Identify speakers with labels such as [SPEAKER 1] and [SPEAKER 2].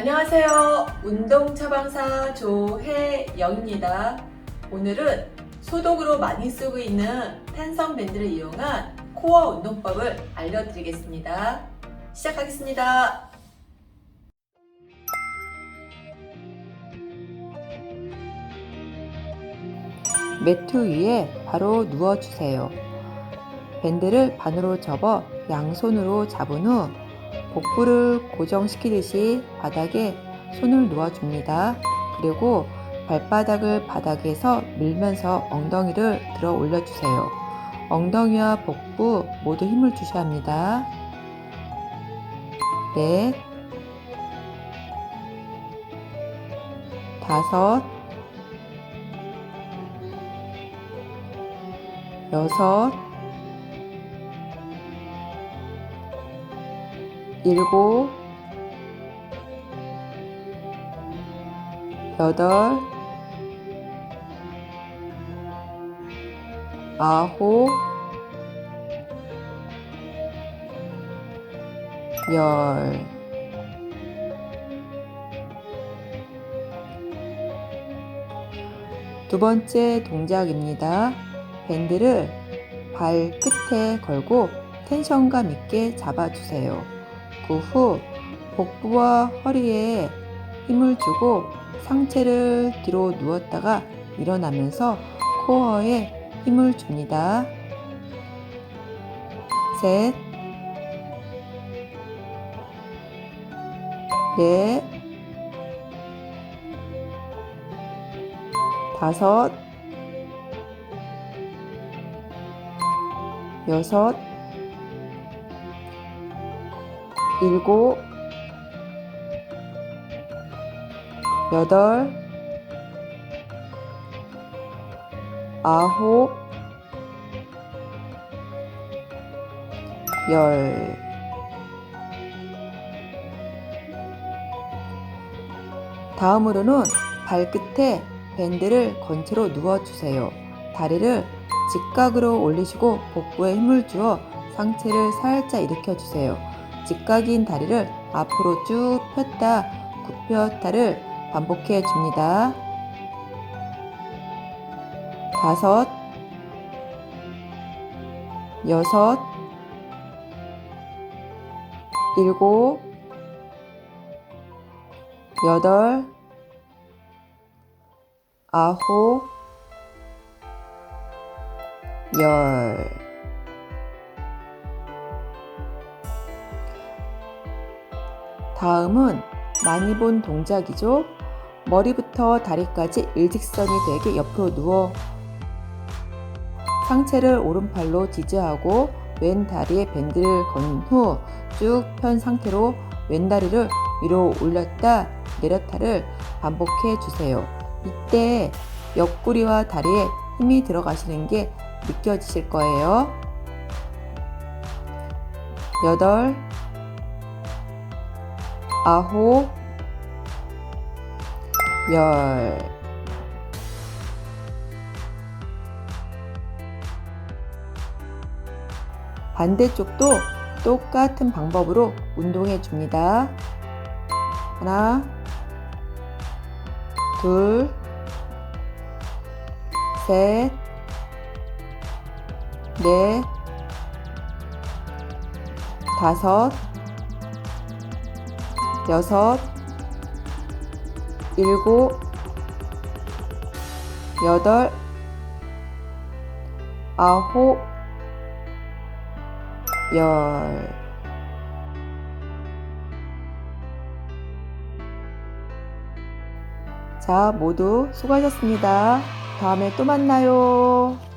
[SPEAKER 1] 안녕하세요. 운동 처방사 조혜영입니다. 오늘은 소독으로 많이 쓰고 있는 탄성 밴드를 이용한 코어 운동법을 알려드리겠습니다. 시작하겠습니다.
[SPEAKER 2] 매트 위에 바로 누워주세요. 밴드를 반으로 접어 양손으로 잡은 후 복부를 고정시키듯이 바닥에 손을 놓아줍니다. 그리고 발바닥을 바닥에서 밀면서 엉덩이를 들어 올려주세요. 엉덩이와 복부 모두 힘을 주셔야 합니다. 넷, 다섯, 여섯, 일곱, 여덟, 아홉, 열. 두 번째 동작입니다. 밴드를 발 끝에 걸고 텐션감 있게 잡아주세요. 그후 복부와 허리에 힘을 주고 상체를 뒤로 누웠다가 일어나면서 코어에 힘을 줍니다. 셋, 넷, 다섯, 여섯, 일곱, 여덟, 아홉, 열. 다음으로는 발끝에 밴드를 건체로 누워주세요. 다리를 직각으로 올리시고 복부에 힘을 주어 상체를 살짝 일으켜주세요. 직각인 다리를 앞으로 쭉 폈다 굽혔다를 반복해 줍니다. 다섯, 여섯, 일곱, 여덟, 아홉, 열. 다음은 많이 본 동작이죠. 머리부터 다리까지 일직선이 되게 옆으로 누워 상체를 오른팔로 지지하고 왼 다리에 밴드를 건 후 쭉 편 상태로 왼 다리를 위로 올렸다 내렸다를 반복해 주세요. 이때 옆구리와 다리에 힘이 들어가시는 게 느껴지실 거예요. 여덟, 아홉, 열. 반대쪽도 똑같은 방법으로 운동해 줍니다. 하나, 둘, 셋, 넷, 다섯, 여섯, 일곱, 여덟, 아홉, 열. 자, 모두 수고하셨습니다. 다음에 또 만나요.